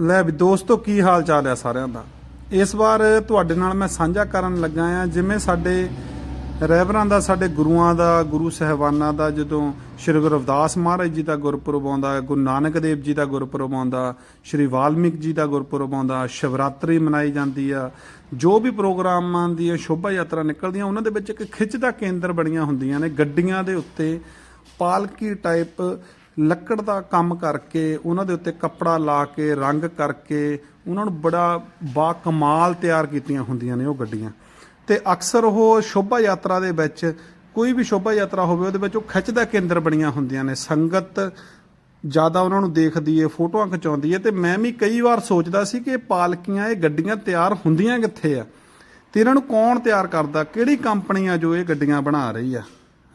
ਲੈ ਵੀ ਦੋਸਤੋ, ਕੀ ਹਾਲ ਚਾਲ ਹੈ ਸਾਰਿਆਂ ਦਾ? ਇਸ ਵਾਰ ਤੁਹਾਡੇ ਨਾਲ ਮੈਂ ਸਾਂਝਾ ਕਰਨ ਲੱਗਾ ਆ, ਜਿਵੇਂ ਸਾਡੇ ਰਹਿਬਰਾਂ ਦਾ, ਸਾਡੇ ਗੁਰੂਆਂ ਦਾ, ਗੁਰੂ ਸਹਿਬਾਨਾਂ ਦਾ, ਜਦੋਂ ਸ਼੍ਰੀ ਗੁਰੂ ਰਵਿਦਾਸ ਮਹਾਰਾਜ ਜੀ ਦਾ ਗੁਰਪੁਰਬ ਆਉਂਦਾ, ਗੁਰੂ ਨਾਨਕ ਦੇਵ ਜੀ ਦਾ ਗੁਰਪੁਰਬ ਆਉਂਦਾ, ਸ਼੍ਰੀ ਵਾਲਮੀਕ ਜੀ ਦਾ ਗੁਰਪੁਰਬ ਆਉਂਦਾ, ਸ਼ਿਵਰਾਤਰੀ ਮਨਾਈ ਜਾਂਦੀ ਆ, ਜੋ ਵੀ ਪ੍ਰੋਗਰਾਮਾਂ ਦੀਆਂ ਸ਼ੋਭਾ ਯਾਤਰਾ ਨਿਕਲਦੀਆਂ, ਉਹਨਾਂ ਦੇ ਵਿੱਚ ਇੱਕ ਖਿੱਚ ਦਾ ਕੇਂਦਰ ਬਣੀਆਂ ਹੁੰਦੀਆਂ ਨੇ, ਗੱਡੀਆਂ ਦੇ ਉੱਤੇ ਪਾਲਕੀ ਟਾਈਪ ਲੱਕੜ ਦਾ ਕੰਮ ਕਰਕੇ, ਉਹਨਾਂ ਦੇ ਉੱਤੇ ਕੱਪੜਾ ਲਾ ਕੇ, ਰੰਗ ਕਰਕੇ, ਉਹਨਾਂ ਨੂੰ ਬੜਾ ਬਾ ਕਮਾਲ ਤਿਆਰ ਕੀਤੀਆਂ ਹੁੰਦੀਆਂ ਨੇ ਉਹ ਗੱਡੀਆਂ। ਤੇ ਅਕਸਰ ਉਹ ਸ਼ੋਭਾ ਯਾਤਰਾ ਦੇ ਵਿੱਚ, ਕੋਈ ਵੀ ਸ਼ੋਭਾ ਯਾਤਰਾ ਹੋਵੇ, ਉਹਦੇ ਵਿੱਚ ਉਹ ਖਿੱਚ ਦਾ ਕੇਂਦਰ ਬਣੀਆਂ ਹੁੰਦੀਆਂ ਨੇ। ਸੰਗਤ ਜ਼ਿਆਦਾ ਉਹਨਾਂ ਨੂੰ ਦੇਖਦੀ ਏ, ਫੋਟੋਆਂ ਖਿਚਾਉਂਦੀ ਏ, ਤੇ ਮੈਂ ਵੀ ਕਈ ਵਾਰ ਸੋਚਦਾ ਸੀ ਕਿ ਇਹ ਪਾਲਕੀਆਂ, ਇਹ ਗੱਡੀਆਂ ਤਿਆਰ ਹੁੰਦੀਆਂ ਕਿੱਥੇ ਆ? ਤੇ ਇਹਨਾਂ ਨੂੰ ਕੌਣ ਤਿਆਰ ਕਰਦਾ? ਕਿਹੜੀ ਕੰਪਨੀ ਆ ਜੋ ਇਹ ਗੱਡੀਆਂ ਬਣਾ ਰਹੀ ਆ?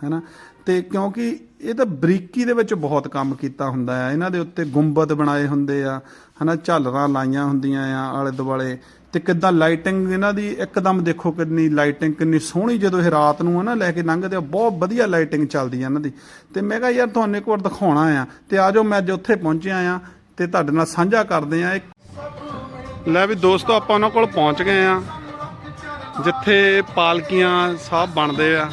ਹੈਨਾ? ਤੇ ਕਿਉਂਕਿ ਇਹ ਤਾਂ ਬਰੀਕੀ ਦੇ ਵਿੱਚ ਬਹੁਤ ਕੰਮ ਕੀਤਾ ਹੁੰਦਾ ਆ। ਇਹਨਾਂ ਦੇ ਉੱਤੇ ਗੁੰਬਦ ਬਣਾਏ ਹੁੰਦੇ ਆ, ਹਨਾ, ਝਾਲਰਾਂ ਲਾਈਆਂ ਹੁੰਦੀਆਂ ਆ ਆਲੇ ਦੁਆਲੇ। ਤੇ ਕਿੱਦਾਂ ਲਾਈਟਿੰਗ ਇਹਨਾਂ ਦੀ ਇੱਕਦਮ ਦੇਖੋ ਕਿੰਨੀ ਲਾਈਟਿੰਗ ਕਿੰਨੀ ਸੋਹਣੀ ਜਦੋਂ ਇਹ ਰਾਤ ਨੂੰ ਹਨਾ ਲੈ ਕੇ ਲੰਘਦੇ ਆ, ਬਹੁਤ ਵਧੀਆ ਲਾਈਟਿੰਗ ਚੱਲਦੀ ਆ ਇਹਨਾਂ ਦੀ। ਤੇ ਮੈਂ ਕਿਹਾ ਯਾਰ ਤੁਹਾਨੂੰ ਇੱਕ ਵਾਰ ਦਿਖਾਉਣਾ ਆ, ਤੇ ਆਜੋ ਮੈਂ ਅੱਜ ਉੱਥੇ ਪਹੁੰਚਿਆ ਆ, ਤੇ ਤੁਹਾਡੇ ਨਾਲ ਸਾਂਝਾ ਕਰਦੇ ਆ ਇੱਕ ਲੈ ਵੀ ਦੋਸਤੋ, ਆਪਾਂ ਉਹਨਾਂ ਕੋਲ ਪਹੁੰਚ ਗਏ ਆ, ਜਿੱਥੇ ਪਾਲਕੀਆਂ ਸਾਹਿਬ ਬਣਦੇ ਆ।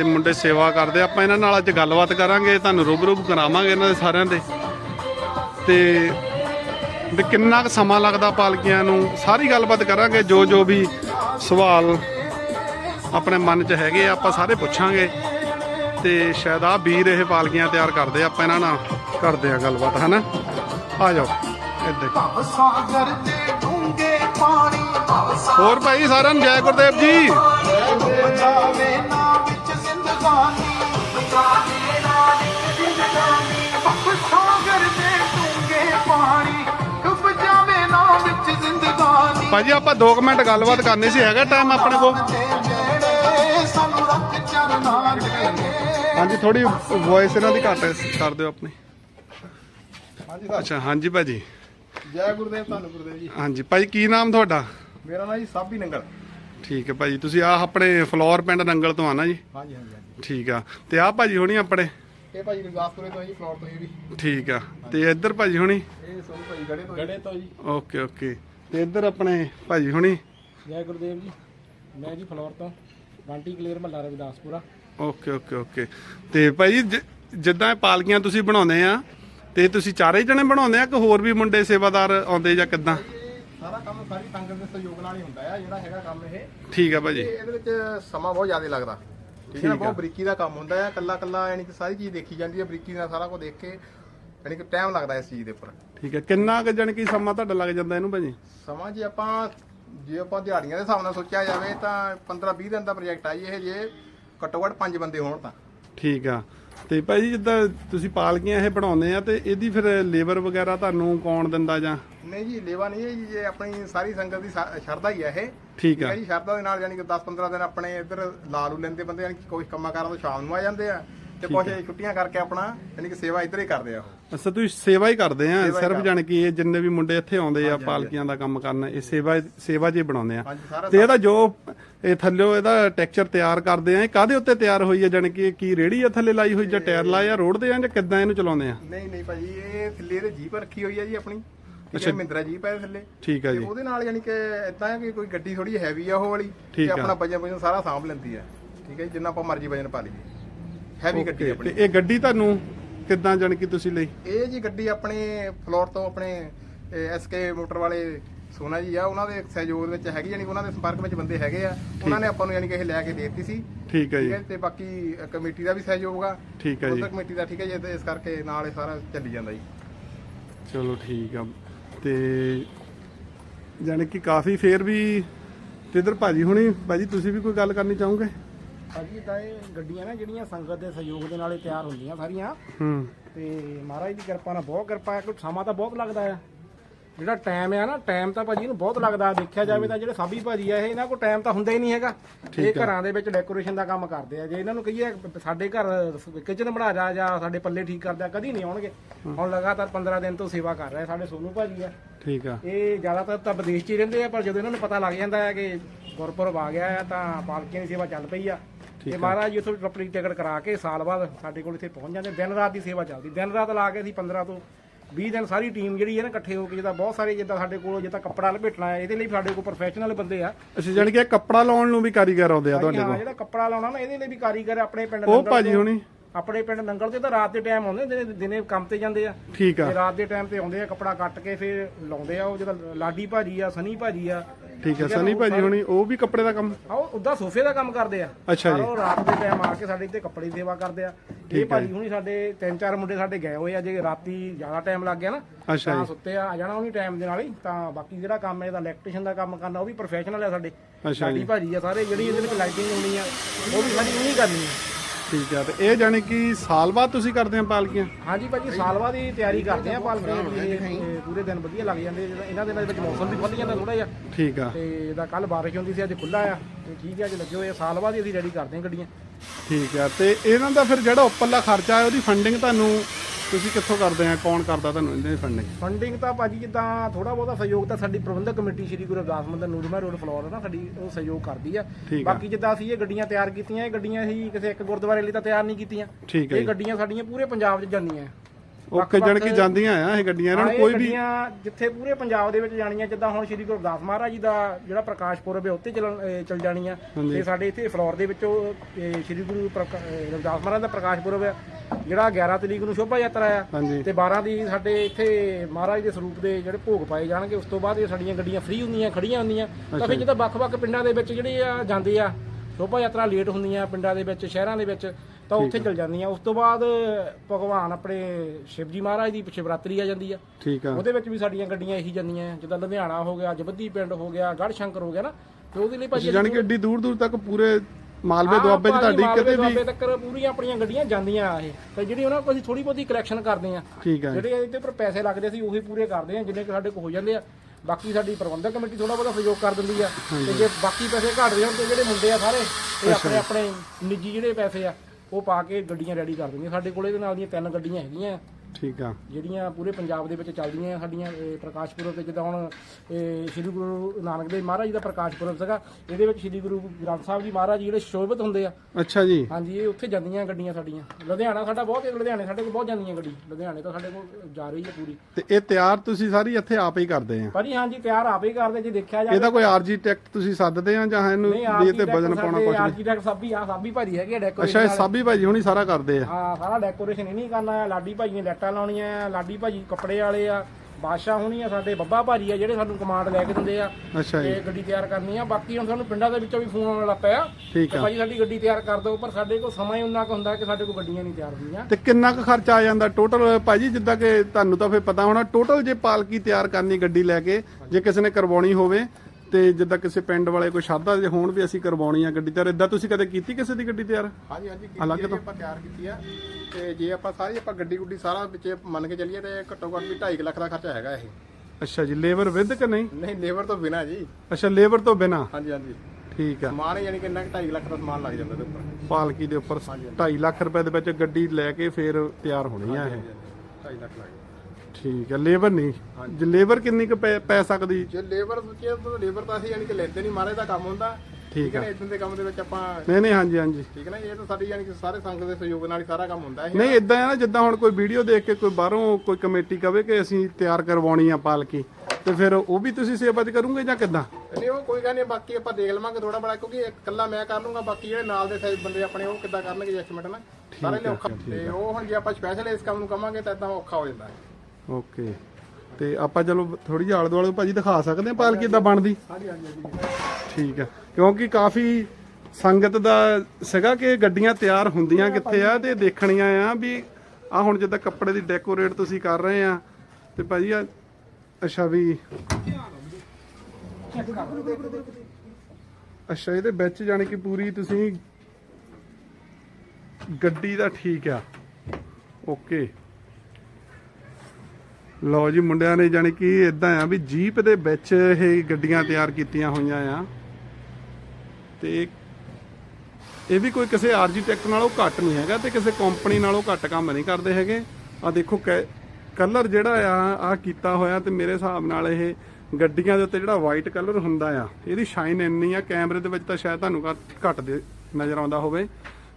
ਤੇ ਮੁੰਡੇ ਸੇਵਾ ਕਰਦੇ, ਆਪਾਂ ਇਹਨਾਂ ਨਾਲ ਅੱਜ ਗੱਲਬਾਤ ਕਰਾਂਗੇ, ਤੁਹਾਨੂੰ ਰੂਬਰੂ ਕਰਾਵਾਂਗੇ ਇਹਨਾਂ ਦੇ ਸਾਰਿਆਂ ਦੇ। ਤੇ ਵੀ ਕਿੰਨਾ ਕੁ ਸਮਾਂ ਲੱਗਦਾ ਪਾਲਕੀਆਂ ਨੂੰ? ਸਾਰੀ ਗੱਲਬਾਤ ਕਰਾਂਗੇ, ਜੋ ਜੋ ਵੀ ਸਵਾਲ ਆਪਣੇ ਮਨ 'ਚ ਹੈਗੇ ਆ, ਆਪਾਂ ਸਾਰੇ ਪੁੱਛਾਂਗੇ। ਤੇ ਸ਼ਾਇਦ ਆ ਵੀਰ ਇਹ ਪਾਲਕੀਆਂ ਤਿਆਰ ਕਰਦੇ, ਆਪਾਂ ਇਹਨਾਂ ਨਾਲ ਕਰਦੇ ਆ ਗੱਲਬਾਤ, ਹਨਾ? ਆ ਜਾਓ, ਇੱਧਰ। ਸਾਗਰ ਦੇ ਡੂੰਘੇ ਪਾਣੀ ਹੋਰ ਭਾਈ ਸਾਰਿਆਂ ਨੂੰ ਜੈ ਗੁਰਦੇਵ ਜੀ। ਬਚਾਵੇ ਨਾ। ਵਿੱਚ ਜ਼ਿੰਦਗਾਨੀ ਬਚਾਵੇ ਨਾ ਵਿੱਚ ਜ਼ਿੰਦਗਾਨੀ ਸਾਗਰ ਦੇ ਡੂੰਘੇ ਪਾਣੀ ਡੁੱਬ ਜਾਵੇ ਨਾ ਵਿੱਚ ਜ਼ਿੰਦਗਾਨੀ ਭਾਜੀ ਆਪਾਂ 2 ਮਿੰਟ ਗੱਲਬਾਤ ਕਰਨੀ ਸੀ ਹੈਗਾ ਟਾਈਮ ਆਪਣੇ ਕੋਲ? ਦੇ ਜਿਹੜੇ ਸਾਨੂੰ ਰੱਖ ਚਰਨਾਂ ਦੇ। ਹਾਂਜੀ ਥੋੜੀ ਵੌਇਸ ਇਹਨਾਂ ਦੀ ਘੱਟ ਕਰ ਦਿਓ ਆਪਣੀ। ਹਾਂਜੀ ਅੱਛਾ ਹਾਂਜੀ ਭਾਜੀ। ਜੈ ਗੁਰਦੇਵ ਤੁਹਾਨੂੰ ਗੁਰਦੇਵ ਜੀ। ਹਾਂਜੀ ਭਾਜੀ ਕੀ ਨਾਮ ਤੁਹਾਡਾ? ਮੇਰਾ ਨਾਮ ਜੀ ਸਾਬੀ ਨੰਗਲ। ਠੀਕ ਹੈ ਭਾਜੀ ਤੁਸੀਂ ਆ ਆਪਣੇ ਫਲੋਰ ਪਿੰਡ ਨੰਗਲ ਤੋਂ ਆਣਾ ਜੀ? ਹਾਂਜੀ ਹਾਂਜੀ। ਠੀਕ ਆ। ਤੇ ਆ ਭਾਜੀ ਹੋਣੀ ਆਪਣੇ? ਇਹ ਭਾਜੀ ਰਗਾਸਪੁਰੇ ਤੋਂ ਜੀ ਫਲੋਰ ਤੋਂ ਜੀ ਵੀ ਠੀਕ ਆ। ਤੇ ਇੱਧਰ ਭਾਜੀ ਹੋਣੀ? ਇਹ ਸੋਨੂੰ ਭਾਜੀ ਗੜੇ ਤੋਂ ਗੜੇ ਤੋਂ ਜੀ। Okay okay. ਤੇ ਇੱਧਰ ਆਪਣੇ ਭਾਜੀ ਹੋਣੀ? ਜੈ ਗੁਰਦੇਵ ਜੀ। ਮੈਂ ਜੀ ਫਲੋਰ ਤੋਂ ਬਾਂਟੀ ਕਲੀਅਰ ਮਹੱਲਾ ਰਵਿਦਾਸਪੁਰਾ ਓਕੇ ਓਕੇ ਓਕੇ। ਤੇ ਭਾਜੀ ਜ- ਜਿੱਦਾਂ ਇਹ ਪਾਲਕੀਆਂ ਤੁਸੀਂ ਬਣਾਉਂਦੇ ਆ ਤੇ ਤੁਸੀਂ ਚਾਰੇ ਜਣੇ ਬਣਾਉਂਦੇ ਆ ਕਿ ਹੋਰ ਵੀ ਮੁੰਡੇ ਸੇਵਾਦਾਰ ਆਉਂਦੇ ਜਾਂ ਕਿੱਦਾਂ? ਸਾਰਾ ਕੰਮ ਸਾਰੀ ਸੰਗਤ ਦੇ ਸਹਿਯੋਗ ਨਾਲ ਹੀ ਹੁੰਦਾ ਆ ਜਿਹੜਾ ਹੈਗਾ ਕੰਮ ਇਹ। ਠੀਕ ਆ ਭਾਜੀ। ਇਹ- ਇਹਦੇ ਵਿੱਚ ਸਮਾਂ ਬਹੁਤ ਜ਼ਿਆਦਾ ਲੱਗਦਾ। ਠੀਕ ਹੈ ਨਾ। ਬਹੁਤ ਬਰੀਕੀ ਦਾ ਕੰਮ ਹੁੰਦਾ ਆ ਕੱਲਾ ਕੱਲਾ ਯਾਨੀ ਕਿ ਸਾਰੀ ਚੀਜ਼ ਦੇਖੀ ਜਾਂਦੀ ਹੈ ਬਰੀਕੀ ਨਾਲ ਸਾਰਾ ਕੁਝ ਦੇਖ ਕੇ ਯਾਨੀ ਕਿ ਟਾਈਮ ਲੱਗਦਾ ਇਸ ਚੀਜ਼ ਦੇ ਉੱਪਰ। ਠੀਕ ਹੈ ਕਿੰਨਾ ਕੁ ਜਾਣੀ ਕਿ ਸਮਾਂ ਤੁਹਾਡਾ ਲੱਗ ਜਾਂਦਾ ਇਹਨੂੰ ਭਾਜੀ? ਸਮਾਂ ਜੇ ਆਪਾਂ ਜੇ ਆਪਾਂ ਦਿਹਾੜੀਆਂ ਦੇ ਹਿਸਾਬ ਨਾਲ ਸੋਚਿਆ ਜਾਵੇ ਤਾਂ 15 20 ਦਿਨ ਦਾ ਪ੍ਰੋਜੈਕਟ ਆ ਜੀ ਇਹ ਜੇ ਘੱਟੋ ਘੱਟ 5 ਬੰਦੇ ਹੋਣ ਤਾਂ। ਠੀਕ ਆ। ਤੇ ਭਾਈ ਜੀ ਜਿੱਦਾਂ ਤੁਸੀਂ ਪਾਲਕੀਆਂ ਇਹ ਬਣਾਉਂਦੇ ਆ ਤੇ ਇਹਦੀ ਫਿਰ ਲੇਬਰ ਵਗੈਰਾ ਤੁਹਾਨੂੰ ਕੌਣ ਦਿੰਦਾ ਜਾਂ? ਨਹੀਂ ਜੀ ਲੇਵਾ ਨਹੀਂ ਹੈ ਜੀ ਇਹ ਆਪਣੀ ਸਾਰੀ ਸੰਗਤ ਦੀ ਸ਼ਰਧਾ ਹੀ ਹੈ ਇਹ। ਠੀਕ ਆ। ਹੈ ਜੀ ਸ਼ਰਧਾ ਦੇ ਨਾਲ ਯਾਨੀ ਕਿ 10 15 ਦਿਨ ਆਪਣੇ ਇੱਧਰ ਲਾ ਲੂ ਲੈਂਦੇ ਬੰਦੇ ਯਾਨੀ ਕਿ ਕੋਈ ਕੰਮਾਂ ਕਾਰਾਂ ਤੋਂ ਸ਼ਾਮ ਨੂੰ ਆ ਜਾਂਦੇ ਆ ਤੇ ਕੁਝ ਛੁੱਟੀਆਂ ਕਰਕੇ ਆਪਣਾ ਯਾਨੀ ਕਿ ਸੇਵਾ ਇੱਧਰ ਹੀ ਕਰਦੇ ਆ ਉਹ। ਅੱਛਾ ਤੁਸੀਂ ਸੇਵਾ ਹੀ ਕਰਦੇ ਆ ਸਿਰਫ। ਜਾਣੀ ਕਿ ਇਹ ਜਿੰਨੇ ਵੀ ਮੁੰਡੇ ਇੱਥੇ ਆਉਂਦੇ ਆ ਪਾਲਕੀਆਂ ਦਾ ਕੰਮ ਕਰਨ ਇਹ ਸੇਵਾ ਸੇਵਾ ਜੀ ਬਣਾਉਂਦੇ ਆ। ਤੇ ਇਹਦਾ ਜੋ ਇਹ ਥੱਲਿਓ ਇਹਦਾ ਟੈਕਸਚਰ ਤਿਆਰ ਕਰਦੇ ਆ ਇਹ ਕਾਦੇ ਉੱਤੇ ਤਿਆਰ ਹੋਈ ਹੈ ਜਾਣੀ ਕਿ ਕੀ ਰੇੜੀ ਆ ਥੱਲੇ ਲਾਈ ਹੋਈ ਜਾਂ ਟਾਇਰ ਲਾਇਆ ਰੋਡ ਦੇ ਆ ਜਾਂ ਕਿੱਦਾਂ ਇਹਨੂੰ ਚਲਾਉਂਦੇ ਆ? ਨਹੀਂ ਨਹੀਂ ਭਾਜੀ ਇਹ ਥੱਲੇ ਇਹਦੇ ਜੀਪ ਰੱਖੀ ਹੋਈ ਹੈ ਜੀ ਆਪਣੀ। ਠੀਕ। ਹੈ ਮਹਿੰਦਰਾ ਜੀਪ ਹੈ ਥੱਲੇ। ਠੀਕ ਤੇ ਜੀ। ਉਹਦੇ ਨਾਲ ਯਾਨੀ ਕਿ ਇਦਾਂ ਹੈ ਕਿ ਕੋਈ ਗੱਡੀ ਥੋੜੀ ਹੈਵੀ ਆ ਉਹ ਵਾਲੀ ਤੇ। ਆਪਣਾ ਵਜਨ ਵਜਨ ਸਾਰਾ ਸਾਂਭ ਲੈਂਦੀ ਹੈ ਠੀਕ ਹੈ ਜਿੰਨਾ ਆਪਾਂ ਮਰਜ਼ੀ ਵਜਨ ਪਾ ਲਈਏ। ਹੈਵੀ ਗੱਡੀ ਹੈ ਆਪਣੀ। ਇਹ ਗੱਡੀ ਤੁਹਾਨੂੰ ਕਿੱਦਾਂ ਜਾਣੀ ਕਿ ਤੁਸੀਂ ਲਈ? ਇਹ ਜੀ ਗੱਡੀ ਆਪਣੇ ਫਲੋਰ ਤੋਂ ਆਪਣੇ ਐਸਕੇ ਮੋਟਰ ਵਾਲੇ ਸੋਨਾ ਜੀ ਆ ਉਹਨਾਂ ਦੇ ਸਹਿਯੋਗ ਵਿੱਚ ਹੈਗੀ ਯਾਨੀ ਕਿ ਉਹਨਾਂ ਦੇ ਸੰਪਰਕ ਵਿੱਚ ਬੰਦੇ ਹੈਗੇ ਆ। ਉਹਨਾਂ ਨੇ ਆਪਾਂ ਨੂੰ ਯਾਨੀ ਕਿ ਇਹ ਲੈ ਕੇ ਦੇ ਦਿੱਤੀ ਸੀ। ਠੀਕ ਹੈ ਜੀ। ਹੈ ਤੇ ਬਾਕੀ ਕਮੇਟੀ ਦਾ ਵੀ ਸਹਿਯੋਗ ਆ। ਠੀਕ ਹੈ ਜੀ। ਕਮੇਟੀ ਦਾ ਠੀਕ ਹੈ ਜੀ ਤੇ ਇਸ ਕਰਕੇ ਨਾਲ ਇਹ ਸਾਰਾ ਚੱਲੀ ਜਾਂਦਾ ਜੀ। ਚਲੋ ਠੀਕ ਆ। ਤੇ ਜਾਣੀ ਕਿ ਕਾਫੀ ਫੇਰ ਵੀ ਤੇ ਇਧਰ ਭਾਜੀ ਹੁਣੀ। ਭਾਜੀ ਤੁਸੀਂ ਵੀ ਕੋਈ ਗੱਲ ਕਰਨੀ ਚਾਹੋਗੇ? ਭਾਜੀ ਤਾਂ ਇਹ ਗੱਡੀਆਂ ਨਾ ਜਿਹੜੀਆਂ ਸੰਗਤ ਦੇ ਸਹਿਯੋਗ ਦੇ ਨਾਲ ਤਿਆਰ ਹੁੰਦੀਆਂ ਸਾਰੀਆਂ। ਹੂੰ। ਤੇ ਮਹਾਰਾਜ ਦੀ ਕਿਰਪਾ ਨਾਲ ਬਹੁਤ ਕਿਰਪਾ ਹੈ ਕੋਈ ਸਮਾਂ ਤਾਂ ਬਹੁਤ ਲੱਗਦਾ ਆ। ਜਿਹੜਾ ਟਾਈਮ ਆ ਨਾ ਟਾਈਮ ਤਾਂ ਭਾਜੀ ਇਹਨੂੰ ਬਹੁਤ ਲੱਗਦਾ ਦੇਖਿਆ ਜਾਵੇ ਤਾਂ ਜਿਹੜੇ ਸਾਬੀ ਭਾਜੀ ਆ ਇਹ ਇਹਨਾਂ ਕੋਲ ਟਾਈਮ ਤਾਂ ਹੁੰਦਾ ਹੀ ਨਹੀਂ ਹੈਗਾ। ਇਹ ਘਰਾਂ ਦੇ ਵਿੱਚ ਡੈਕੋਰੇਸ਼ਨ ਦਾ ਕੰਮ ਕਰਦੇ ਆ। ਜੇ ਇਹਨਾਂ ਨੂੰ ਕਹੀਏ ਸਾਡੇ ਘਰ ਕਿਚਨ ਬਣਾ ਜਾ ਜਾਂ ਸਾਡੇ ਪੱਲੇ ਠੀਕ ਕਰ ਦਿਆ ਕਦੀ ਨਹੀਂ ਆਉਣਗੇ। ਹੁਣ ਲਗਾਤਾਰ 15 ਦਿਨ ਤੋਂ ਸੇਵਾ ਕਰ ਰਹੇ ਸਾਡੇ ਸੋਨੂ ਭਾਜੀ ਆ। ਠੀਕ ਆ। ਇਹ ਜ਼ਿਆਦਾਤਰ ਤਾਂ ਵਿਦੇਸ਼ 'ਚ ਹੀ ਰਹਿੰਦੇ ਆ ਪਰ ਜਦੋਂ ਇਹਨਾਂ ਨੂੰ ਪਤਾ ਲੱਗ ਜਾਂਦਾ ਹੈ ਕਿ ਗੁਰਪੁਰਬ ਆ ਗਿਆ ਹੈ ਤਾਂ ਪਾਲਕੀਆਂ ਦੀ ਸੇਵਾ ਚੱਲ ਪਈ ਆ। ਤੇ ਮਹਾਰਾਜ ਆਪਣੀ ਟਿਕਟ ਕਰਾ ਕੇ ਸਾਲ ਬਾਅਦ ਸਾਡੇ ਕੋਲ ਇੱਥੇ ਪਹੁੰਚ ਜਾਂਦੇ ਦਿਨ ਰਾਤ ਦੀ ਸੇਵਾ ਚੱਲਦੀ। ਦਿਨ ਰਾਤ ਲਾ ਕੇ ਅਸੀਂ 15 ਤੋਂ 20 ਦਿਨ ਸਾਰੀ ਟੀਮ ਜਿਹੜੀ ਹੈ ਨਾ ਇਕੱਠੇ ਹੋ ਕੇ ਜਿੱਦਾਂ ਬਹੁਤ ਸਾਰੇ ਜਿੱਦਾਂ ਸਾਡੇ ਕੋਲ ਜਿੱਦਾਂ ਕੱਪੜਾ ਲਪੇਟਣਾ ਹੈ ਇਹਦੇ ਲਈ ਸਾਡੇ ਕੋਲ ਪ੍ਰੋਫੈਸ਼ਨਲ ਬੰਦੇ ਆ। ਅੱਛਾ ਜਾਣੀ ਕਿ ਕੱਪੜਾ ਲਾਉਣ ਨੂੰ ਵੀ ਕਾਰੀਗਰ ਆਉਂਦੇ ਆ ਤੁਹਾਡੇ ਹਾਂ ਕੋਲ? ਜਿਹੜਾ ਕੱਪੜਾ ਲਾਉਣਾ ਨਾ ਇਹਦੇ ਲਈ ਵੀ ਕਾਰੀਗਰ ਆਪਣੇ ਪਿੰਡ ਉਹ ਨੰਗਲ ਭਾਜੀ ਤੋਂ- ਹੁਣੀ? ਆਪਣੇ ਪਿੰਡ ਨੰਗਲ ਤੇ ਤਾਂ ਰਾਤ ਦੇ ਟਾਈਮ ਆਉਂਦੇ ਦਿਨੇ- ਦਿਨੇ ਕੰਮ ਤੇ ਜਾਂਦੇ ਆ। ਠੀਕ ਆ। ਤੇ ਰਾਤ ਦੇ ਟਾਈਮ ਤੇ ਆਉਂਦੇ ਆ ਕੱਪੜਾ ਕੱਟ ਕੇ ਫਿਰ ਲਾਉਂਦੇ ਆ ਉਹ ਜਿਹੜਾ ਲਾਡੀ ਭਾਜੀ ਆ ਸਨੀ ਭਾਜੀ ਆ ਠੀਕ ਆ ਸਨੀ ਭਾਜੀ ਹੁਣੀ ਉਹ ਵੀ ਕੱਪੜੇ ਦਾ ਕੰਮ? ਆਓ ਉਦਾਂ ਸੋਫੇ ਦਾ ਕੰਮ ਕਰਦੇ ਆ। ਅੱਛਾ ਜੀ। ਉਹ ਰਾਤ ਦੇ ਟਾਈਮ ਆ ਕੇ ਸਾਡੇ ਇੱਥੇ ਕੱਪੜੇ ਦੀ ਸੇਵਾ ਕਰਦੇ ਆ। ਇਹ ਭਾਜੀ ਹੁਣੀ ਸਾਡੇ ਤਿੰਨ ਚਾਰ ਮੁੰਡੇ ਸਾਡੇ ਗਏ ਹੋਏ ਆ ਜੇ ਰਾਤੀ ਜ਼ਿਆਦਾ ਟਾਈਮ ਲੱਗ ਗਿਆ ਨਾ ਅੱਛਾ ਤਾਂ ਜੀ ਸੁੱਤੇ ਆ ਆ ਜਾਣਾ ਉਹਨੀ ਟਾਈਮ ਦੇ ਨਾਲ ਹੀ ਤਾਂ ਬਾਕੀ ਜਿਹੜਾ ਕੰਮ ਹੈ ਇਹਦਾ ਇਲੈਕਟ੍ਰੀਸ਼ੀਅਨ ਦਾ ਕੰਮ ਕਰਨਾ ਉਹ ਵੀ ਪ੍ਰੋਫੈਸ਼ਨਲ ਆ ਸਾਡੇ। ਅੱਛਾ ਜੀ। ਭਾਜੀ ਆ ਸਾਰੇ ਜਿਹੜੀ ਇਹਦੇ ਵਿੱਚ ਲਾਈਟਿੰਗ ਹੋਣੀ ਆ ਉਹ ਵੀ ਸਾਡੀ ਉਹਨੀ ਕਰਨੀ ਆ। ਠੀਕ ਆ ਤੇ ਇਹ ਜਾਣੀ ਕਿ ਸਾਲ ਬਾਅਦ ਤੁਸੀਂ ਕਰਦੇ ਆ ਪਾਲਕੀਆਂ? ਹਾਂਜੀ ਭਾਜੀ ਸਾਲ ਬਾਅਦ ਦੀ ਤਿਆਰੀ ਕਰਦੇ ਆ ਪਾਲਕੀਆਂ ਦੀ ਇਹ ਇਹ ਪੂਰੇ ਦਿਨ ਵਧੀਆ ਲੱਗ ਜਾਂਦੇ ਜਿੱਦਾਂ ਇਹਨਾਂ ਦਿਨਾਂ ਦੇ ਵਿੱਚ ਮੌਸਮ ਵੀ ਖੁੱਲ ਜਾਂਦਾ ਥੋੜਾ ਜਿਹਾ। ਠੀਕ ਆ। ਤੇ ਇਹਦਾ ਕੱਲ ਬਾਰਿਸ਼ ਹੁੰਦੀ ਸੀ ਅੱਜ ਖੁੱਲਾ ਆ ਤੇ ਠੀਕ ਹੈ ਅੱਜ ਲੱਗੇ ਹੋਏ ਆ। ਸਾਲ ਬਾਅਦ ਹੀ ਅਸੀਂ ਰੈਡੀ ਕਰਦੇ ਹਾਂ ਗੱਡੀਆਂ। ਠੀਕ ਆ ਤੇ ਇਹਨਾਂ ਦਾ ਫਿਰ ਜਿਹੜਾ ਉੱਪਰਲਾ ਖਰਚਾ ਹੈ ਉਹਦੀ ਫੰਡਿੰਗ ਤੁਹਾਨੂੰ ਤੁਸੀਂ ਕਿੱਥੋਂ ਕਰਦੇ ਆ? ਕੌਣ ਕਰਦਾ ਤੁਹਾਨੂੰ ਇਹਦੀ ਫੰਡਿੰਗ ਫੰਡਿੰਗ ਤਾਂ ਭਾਜੀ ਜਿੱਦਾਂ ਥੋੜਾ ਬਹੁਤਾ ਸਹਿਯੋਗ ਤਾਂ ਸਾਡੀ ਪ੍ਰਬੰਧਕ ਕਮੇਟੀ ਸ਼੍ਰੀ ਗੁਰੂ ਰਵਿਦਾਸ ਮੰਦਰ ਨੂਰਮਾ ਰੋਡ ਫਲੋਰ ਹੈ ਨਾ ਸਾਡੀ ਉਹ ਸਹਿਯੋਗ ਕਰਦੀ ਆ। ਠੀਕ ਆ। ਬਾਕੀ ਜਿੱਦਾਂ ਅਸੀਂ ਇਹ ਗੱਡੀਆਂ ਤਿਆਰ ਕੀਤੀਆਂ ਇਹ ਗੱਡੀਆਂ ਅਸੀਂ ਕਿਸੇ ਇੱਕ ਗੁਰਦੁਆਰੇ ਲਈ ਤਾਂ ਤਿਆਰ ਨਹੀਂ ਕੀਤੀਆਂ। ਠੀਕ ਹੈ ਇਹ ਜੀ। ਗੱਡੀਆਂ ਸਾਡੀਆਂ ਪੂਰੇ ਪੰਜਾਬ 'ਚ ਜਾਂਦੀਆਂ। ਓਕੇ ਜਾਣੀ ਕਿ ਜਾਂਦੀਆਂ ਆ ਇਹ ਗੱਡੀਆਂ ਇਹਨਾਂ ਨੂੰ ਕੋਈ ਵੀ ਗੱਡੀਆਂ ਜਿੱਥੇ ਪੂਰੇ ਪੰਜਾਬ ਦੇ ਵਿੱਚ ਜਾਣੀਆਂ ਜਿੱਦਾਂ ਹੁਣ ਸ਼੍ਰੀ ਗੁਰੂ ਰਵਿਦਾਸ ਮਹਾਰਾਜ ਜੀ ਦਾ ਜਿਹੜਾ ਪ੍ਰਕਾਸ਼ ਪੁਰਬ ਹੈ ਉੱਤੇ ਚੱਲਣ ਅਹ ਚੱਲ ਜਾਣੀਆਂ। ਹਾਂਜੀ। ਤੇ ਸਾਡੇ ਇੱਥੇ ਫਲੋਰ ਦੇ ਵਿੱਚੋਂ ਇਹ ਸ਼੍ਰੀ ਗੁਰੂ ਪ੍ਰਕਾ- ਅਹ ਰਵਿਦਾਸ ਮਹਾਰਾਜ ਦਾ ਪ੍ਰਕਾਸ਼ ਪੁਰਬ ਹੈ ਜਿਹੜਾ 11 ਤਰੀਕ ਨੂੰ ਸ਼ੋਭਾ ਯਾਤਰਾ ਆ ਹਾਂਜੀ। ਤੇ 12 ਦੀ ਸਾਡੇ ਇੱਥੇ ਮਹਾਰਾਜ ਦੇ ਸਰੂਪ ਦੇ ਜਿਹੜੇ ਭੋਗ ਪਾਏ ਜਾਣਗੇ ਉਸ ਤੋਂ ਬਾਅਦ ਇਹ ਸਾਡੀਆਂ ਗੱਡੀਆਂ ਫ੍ਰੀ ਹੁੰਦੀਆਂ ਖੜੀਆਂ ਹੁੰਦੀਆਂ। ਤਾਂ ਫਿਰ ਜਿੱਦਾਂ ਵੱਖ-ਵੱਖ ਪਿੰਡਾਂ ਦੇ ਵਿੱਚ ਜਿਹੜੇ ਆ ਜਾਂਦੇ ਆ ਸ਼ੋਭਾ ਯਾਤਰਾ ਲੇਟ ਹੁੰਦੀਆਂ ਪਿੰਡਾਂ ਦੇ ਵਿੱਚ ਸ਼ਹਿਰਾਂ ਦੇ ਵਿੱਚ ਤਾਂ ਉੱਥੇ ਚਲ ਜਾਂਦੀਆਂ। ਉਸ ਤੋਂ ਬਾਅਦ ਭਗਵਾਨ ਆਪਣੇ ਸ਼ਿਵਜੀ ਮਹਾਰਾਜ ਦੀ ਸ਼ਿਵਰਾਤਰੀ ਆ ਜਾਂਦੀ ਆ। ਠੀਕ ਆ। ਉਹਦੇ ਵਿੱਚ ਵੀ ਸਾਡੀਆਂ ਗੱਡੀਆਂ ਇਹੀ ਜਾਂਦੀਆਂ। ਜਿੱਦਾਂ ਲੁਧਿਆਣਾ ਹੋ ਗਿਆ ਜਬੱਦੀ ਪਿੰਡ ਹੋ ਗਿਆ ਗੜ੍ਹ ਸ਼ੰਕਰ ਹੋ ਗਿਆ ਨਾ ਤੇ ਉਹਦੇ ਲਈ ਭਾਜੀ ਜਾਣੀ ਕਿ ਏਡੀ ਦੂਰ ਦੂਰ ਤੱਕ ਪੂਰੇ ਮਾਲਵੇ ਦੁਆਬੇ 'ਚ ਤੁਹਾਡੀ ਕਿਤੇ ਵੀ ਦੁਆਬੇ ਤੱਕ ਪੂਰੀਆਂ ਆਪਣੀਆਂ ਗੱਡੀਆਂ ਜਾਂਦੀਆਂ ਆ ਇਹ। ਤੇ ਜਿਹੜੀ ਉਹਨਾਂ ਕੋਲ ਅਸੀਂ ਥੋੜੀ ਬਹੁਤੀ ਕਲੈਕਸ਼ਨ ਕਰਦੇ ਆ। ਠੀਕ ਆ। ਜਿਹੜੇ ਇਹਦੇ ਉੱਪਰ ਪੈਸੇ ਲੱਗਦੇ ਸੀ ਉਹੀ ਪੂਰੇ ਕਰਦੇ ਆ ਜਿੰਨੇ ਕਿ ਸਾਡੇ ਕੋਲ ਹੋ ਜਾਂਦੇ ਆ। ਬਾਕੀ ਸਾਡੀ ਪ੍ਰਬੰਧਕ ਕਮੇਟੀ ਥੋੜਾ ਬਹੁਤਾ ਸਹਿਯੋਗ ਕਰ ਦਿੰਦੀ ਆ। ਤੇ ਜੇ ਬਾਕੀ ਪੈਸੇ ਘੱਟਦੇ ਹੋਣ ਤੇ ਜਿਹੜੇ ਮੁੰਡੇ ਆ ਸਾਰੇ ਇਹ ਆਪਣੇ ਆਪਣੇ ਨਿੱਜੀ ਜਿਹੜੇ ਪੈਸੇ ਆ ਉਹ ਪਾ ਕੇ ਗੱਡੀਆਂ ਰੈਡੀ ਕਰ ਦਿੰਦੇ ਸਾਡੇ ਕੋਲ ਇਹਦੇ ਨਾਲ ਦੀਆਂ ਤਿੰਨ ਗੱਡੀਆਂ ਹੈਗੀਆਂ ਠੀਕ ਆ। ਜਿਹੜੀਆਂ ਪੂਰੇ ਪੰਜਾਬ ਦੇ ਵਿੱਚ ਚੱਲਦੀਆਂ ਸਾਡੀਆਂ ਇਹ ਪ੍ਰਕਾਸ਼ ਪੁਰਬ ਤੇ ਜਿੱਦਾਂ ਹੁਣ ਇਹ ਸ੍ਰੀ ਗੁਰੂ ਨਾਨਕ ਦੇਵ ਮਹਾਰਾਜ ਦਾ ਪ੍ਰਕਾਸ਼ ਪੁਰਬ ਸੀਗਾ ਇਹਦੇ ਵਿੱਚ ਸ੍ਰੀ ਗੁਰੂ ਗ੍ਰੰਥ ਸਾਹਿਬ ਜੀ ਮਹਾਰਾਜ ਜਿਹੜੇ ਸ਼ੋਭਿਤ ਹੁੰਦੇ ਆ। ਅੱਛਾ ਜੀ। ਹਾਂਜੀ ਇਹ ਉੱਥੇ ਜਾਂਦੀਆਂ ਗੱਡੀਆਂ ਸਾਡੀਆਂ। ਲੁਧਿਆਣਾ ਸਾਡਾ ਬਹੁਤ ਲੁਧਿਆਣੇ ਸਾਡੇ ਕੋਲ ਬਹੁਤ ਜਾਂਦੀਆਂ ਗੱਡੀ। ਲੁਧਿਆਣੇ ਤਾਂ ਸਾਡੇ ਕੋਲ ਜਾ ਰਹੀ ਹੈ ਪੂਰੀ। ਤੇ ਇਹ ਤਿਆਰ ਤੁਸੀਂ ਸਾਰੀ ਇੱਥੇ ਆਪ ਹੀ ਕਰਦੇ ਆ? ਪਰ ਜੀ ਹਾਂਜੀ ਤਿਆਰ ਆਪੇ ਹੀ ਕਰਦੇ ਜੇ ਦੇਖਿਆ ਜਾਵੇ ਇਹਦਾ ਕੋਈ ਆਰਜੀਟੈਕਟ ਤੁਸੀਂ ਸੱਦਦੇ ਆ ਜਾਂ ਇਹਨੂੰ ਵੀ ਇਹ ਤੇ ਵਜਨ ਪਾਉਣਾ ਕੁਝ ਨਹੀਂ ਆਰਕੀਟੈਕਟ ਸਾਬੀ ਆ ਸਾਬੀ ਭਾਜੀ ਹੈਗੇ ਅੱਛਾ ਡੈਕੋਰੇਸ਼ਨ ਇਹ ਸਾਬੀ ਭਾਜੀ ਹੁਣੀ ਸਾਰਾ ਕਰਦੇ ਆ। ਹਾਂ ਸਾਰਾ ਡੈਕੋਰੇਸ਼ਨ ਇਹ ਨਹੀਂ ਕਰਨਾ ਲਾਡੀ ਭਾਜੀ ਨੇ ਲੈਟਾਂ ਲਾਉਣੀਆਂ ਆ ਲਾਡੀ ਭਾਜੀ ਕੱਪੜੇ ਵਾਲੇ ਆ ਬਾਦਸ਼ਾਹ ਹੁਣੀ ਆ ਸਾਡੇ ਬੱਬਾ ਭਾਜੀ ਆ ਜਿਹੜੇ ਸਾਨੂੰ ਕਮਾਂਡ ਲੈ ਕੇ ਦਿੰਦੇ ਆ। ਅੱਛਾ ਜੀ। ਤੇ ਗੱਡੀ ਤਿਆਰ ਕਰਨੀ ਆ। ਬਾਕੀ ਹੁਣ ਸਾਨੂੰ ਪਿੰਡਾਂ ਦੇ ਵਿੱਚੋਂ ਵੀ ਫੋਨ ਆਉਣ ਲੱਗ ਪਿਆ। ਠੀਕ ਆ। ਭਾਜੀ ਸਾਡੀ ਗੱਡੀ ਤਿਆਰ ਕਰ ਦਿਓ ਪਰ ਸਾਡੇ ਕੋਲ ਸਮਾਂ ਹੀ ਉਨਾ ਕੁ ਹੁੰਦਾ ਕਿ ਸਾਡੇ ਕੋਲ ਗੱਡੀਆਂ ਨਹੀਂ ਤਿਆਰ ਹੁੰਦੀਆਂ। ਤੇ ਕਿੰਨਾ ਕੁ ਖਰਚਾ ਆ ਜਾਂਦਾ? ਟੋਟਲ ਭਾਜੀ ਜਿੱਦਾਂ ਕਿ ਤੁਹਾਨੂੰ ਤਾਂ ਫੇ ਪਤਾ ਹੋਣਾ ਟੋਟਲ ਜੇ ਪਾਲਕੀ ਤਿਆਰ ਕਰਨੀ ਗੱਡੀ ਲੈ ਕੇ ਜੇ ਕਿਸੇ ਨੇ ਕਰਵਾਉਣੀ ਹੋਵੇ ਤੇ ਜਿੱਦਾਂ ਕਿਸੇ ਪਿੰਡ ਵਾਲੇ ਕੋਈ ਸ਼ਰਧਾ ਜੇ ਹੋਣ ਵੀ ਅਸੀਂ ਕਰਵਾਉਣੀ ਆ ਗੱਡੀ ਤਿਆਰ ਇਦਾਂ ਤੁਸੀਂ ਕਦੇ ਕੀਤੀ ਕਿਸੇ ਦੀ ਗੱਡੀ ਤਿਆਰ? ਹਾਂਜੀ ਹਾਂਜੀ ਅਲੱਗ ਹੈ ਜੀ, ਤੋਂ? ਆਪਾਂ ਤਿਆਰ ਕੀਤੀ ਆ। ਤੇ ਜੇ ਆਪਾਂ ਸਾਰੀ ਆਪਾਂ ਗੱਡੀ ਗੁੱਡੀ ਸਾਰਾ ਵਿੱਚ ਮੰਨ ਕੇ ਚੱਲੀਏ ਤੇ ਘੱਟੋ ਘੱਟ ਵੀ 2.5 ਲੱਖ ਦਾ ਖਰਚਾ ਹੈਗਾ ਇਹ। ਅੱਛਾ ਜੀ ਲੇਬਰ ਵਿਦ ਕਿ ਨਹੀਂ? ਨਹੀਂ ਲੇਬਰ ਤੋਂ ਬਿਨਾ ਜੀ। ਅੱਛਾ ਲੇਬਰ ਤੋਂ ਬਿਨਾ? ਹਾਂਜੀ ਹਾਂਜੀ। ਠੀਕ ਆ। ਸਮਾਨ ਯਾਨੀ ਕਿ ਇੰਨਾ 2.5 ਲੱਖ ਦਾ ਸਮਾਨ ਲੱਗ ਜਾਂਦਾ ਇਹਦੇ ਉੱਪਰ। ਪਾਲਕੀ ਦੇ ਉੱਪਰ 2.5 ਲੱਖ ਰੁਪਏ ਦੇ ਵਿੱਚ ਗੱਡੀ ਲੈ ਕੇ ਫੇਰ ਤਿਆਰ ਹੋਣੀ ਆ ਇਹ। 2.5 ਲੱਖ ਲੱਗ ਠੀਕ ਆ ਲੇਬਰ ਨਹੀਂ। ਜੇ ਲੇਬਰ ਕਿੰਨੀ ਕੁ ਪੈ ਪੈ ਸਕਦੀ? ਜੇ ਲੇਬਰ ਸੋਚੀਏ ਤਾਂ ਲੇਬਰ ਤਾਂ ਅਸੀਂ ਯਾਨੀ ਕਿ ਲੈਂਦੇ ਨਹੀਂ ਮਾਰੇ ਦਾ ਕੰਮ ਹੁੰਦਾ। ਠੀਕ ਹੈ ਇਦਾਂ ਦੇ ਕੰਮ ਦੇ ਵਿੱਚ ਆਪਾਂ ਨਹੀਂ ਨਹੀਂ ਹਾਂਜੀ ਹਾਂਜੀ। ਠੀਕ ਹੈ ਨਾ ਇਹ ਤਾਂ ਸਾਡੀ ਯਾਨੀ ਕਿ ਸਾਰੇ ਸੰਗਤ ਦੇ ਸਹਿਯੋਗ ਨਾਲ ਹੀ ਸਾਰਾ ਕੰਮ ਹੁੰਦਾ ਹੈ ਨਹੀਂ ਇਦਾਂ ਆ ਨਾ ਜਿੱਦਾਂ ਹੁਣ ਕੋਈ ਵੀਡੀਓ ਦੇਖ ਕੇ ਕੋਈ ਬਾਹਰੋਂ ਕੋਈ ਕਮੇਟੀ ਕਵੇ ਕਿ ਅਸੀਂ ਤਿਆਰ ਕਰਵਾਉਣੀ ਆ ਪਾਲਕੀ ਤੇ ਫਿਰ ਉਹ ਵੀ ਤੁਸੀਂ ਸੇਵਾ ਚ ਕਰੋਗੇ ਜਾਂ ਕਿੱਦਾਂ? ਨਹੀਂ ਉਹ ਕੋਈ ਗੱਲ ਨਹੀਂ ਬਾਕੀ ਆਪਾਂ ਦੇਖ ਲਵਾਂਗੇ ਥੋੜਾ ਬੜਾ ਕਿਉਂਕਿ ਇਕੱਲਾ ਮੈਂ ਕਰ ਲੂੰਗਾ ਬਾਕੀ ਜਿਹੜੇ ਨਾਲ ਦੇ ਸਾਈਜ਼ ਬੰਦੇ ਆਪਣੇ ਉਹ ਕਿੱਦਾਂ ਕਰਨਗੇ ਐਸਟੀਮੇਟ ਨਾ। ਸਾਰੇ ਲਈ ਔਖਾ ਤੇ ਉਹ ਹੁਣ ਜੇ ਆਪਾਂ ਸਪੈਸ਼ਲ ਇਸ ਕੰਮ ਨੂੰ ਕਵਾਂਗੇ ਤਾਂ ਇਦਾਂ ਔਖਾ ਹੋ ਜਾਂਦਾ। ਹੈ ਓਕੇ। ਤੇ ਆਪਾਂ ਚਲੋ ਥੋੜੀ ਜਿਹੀ ਆਲੇ ਦੁਆਲੇ ਭਾਜੀ ਦਿਖਾ ਸਕਦੇ ਆ ਪਾਲਕੀ ਇਦਾਂ ਬਣਦੀ? ਹਾਂਜੀ ਹਾਂਜੀ ਹਾਂਜੀ ਠੀਕ ਆ ਕਿਉਂਕਿ ਕਾਫੀ ਸੰਗਤ ਦਾ ਸੀਗਾ ਕਿ ਗੱਡੀਆਂ ਤਿਆਰ ਹੁੰਦੀਆਂ ਕਿੱਥੇ ਆ ਤੇ ਦੇਖਣੀਆਂ ਆ ਵੀ ਆ ਹੁਣ ਜਿੱਦਾਂ ਕੱਪੜੇ ਦੀ ਡੈਕੋਰੇਟ ਤੁਸੀਂ ਕਰ ਰਹੇ ਆ। ਤੇ ਭਾਜੀ ਆ ਅੱਛਾ ਵੀ ਅੱਛਾ ਇਹਦੇ ਵਿੱਚ ਜਾਣੀ ਕਿ ਪੂਰੀ ਤੁਸੀਂ ਗੱਡੀ ਦਾ ਠੀਕ ਆ। ਓਕੇ। ਲਓ ਜੀ, ਮੁੰਡਿਆਂ ਨੇ ਜਾਣੀ ਕਿ ਇਦਾਂ ਆ ਵੀ ਜੀਪ ਦੇ ਵਿੱਚ ਇਹ ਗੱਡੀਆਂ ਤਿਆਰ ਕੀਤੀਆਂ ਹੋਈਆਂ ਆ। ਤੇ ਇਹ ਵੀ ਕੋਈ ਕਿਸੇ ਆਰਜੀਟੈਕਟ ਨਾਲੋਂ ਘੱਟ ਨਹੀਂ ਹੈਗਾ ਤੇ ਕਿਸੇ ਕੰਪਨੀ ਨਾਲੋਂ ਘੱਟ ਕੰਮ ਨਹੀਂ ਕਰਦੇ ਹੈਗੇ। ਆ ਦੇਖੋ ਕਲਰ ਜਿਹੜਾ ਆ ਆ ਕੀਤਾ ਹੋਇਆ ਤੇ ਮੇਰੇ ਹਿਸਾਬ ਨਾਲ ਇਹ ਗੱਡੀਆਂ ਦੇ ਉੱਤੇ ਜਿਹੜਾ ਵਾਈਟ ਕਲਰ ਹੁੰਦਾ ਆ, ਇਹਦੀ ਸ਼ਾਈਨ ਇੰਨੀ ਆ, ਕੈਮਰੇ ਦੇ ਵਿੱਚ ਤਾਂ ਸ਼ਾਇਦ ਤੁਹਾਨੂੰ ਘੱਟ- ਘੱਟ ਦੇ ਨਜ਼ਰ ਆਉਂਦਾ ਹੋਵੇ।